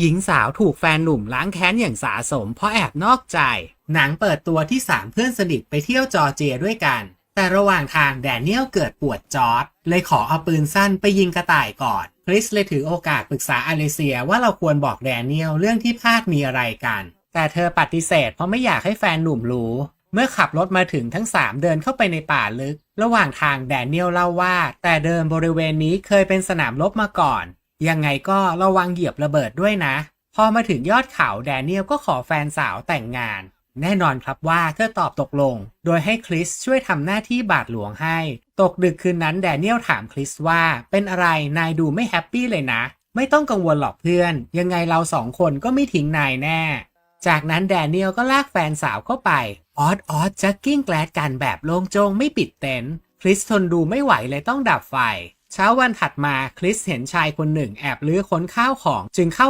หญิงสาวถูกแฟนหนุ่มล้างแค้นอย่างสาสมเพราะแอบนอกใจ หนังเปิดตัวที่สามเพื่อนสนิทไปเที่ยวจอร์เจียด้วยกัน แต่ระหว่างทางแดเนียลเกิดปวดจอร์ดเลยขอเอาปืนสั้นไปยิงกระต่ายก่อน คริสเลยถือโอกาสปรึกษาอเลเซียว่าเราควรบอกแดเนียลเรื่องที่พลาดมีอะไรกัน แต่เธอปฏิเสธเพราะไม่อยากให้แฟนหนุ่มรู้เมื่อขับรถมาถึงทั้งสามเดินเข้าไปในป่าลึก ระหว่างทางแดเนียลเล่าว่า แต่เดิมบริเวณนี้เคยเป็นสนามรบมาก่อน ยังไงก็ระวังเหยียบระเบิดด้วยนะ พอมาถึงยอดเขาแดเนียลก็ขอแฟนสาวแต่งงาน แน่นอนครับว่าเธอตอบตกลง โดยให้คริสช่วยทำหน้าที่บาทหลวงให้ ตกดึกคืนนั้นแดเนียลถามคริสว่าเป็นอะไรนายดูไม่แฮปปี้เลยนะ ไม่ต้องกังวลหรอกเพื่อน ยังไงเราสองคนก็ไม่ทิ้งนายแน่ จากนั้นแดเนียลก็ลากแฟนสาวเข้าไปออดออดจักกิ้งแกลดกันแบบโล่งโจงไม่ปิดเต็นท์คริสทนดูไม่ไหวเลยต้องดับไฟ เช้าวันถัดมาคริสเห็นชายคนหนึ่งแอบลื้อค้นข้าวของจึงเข้า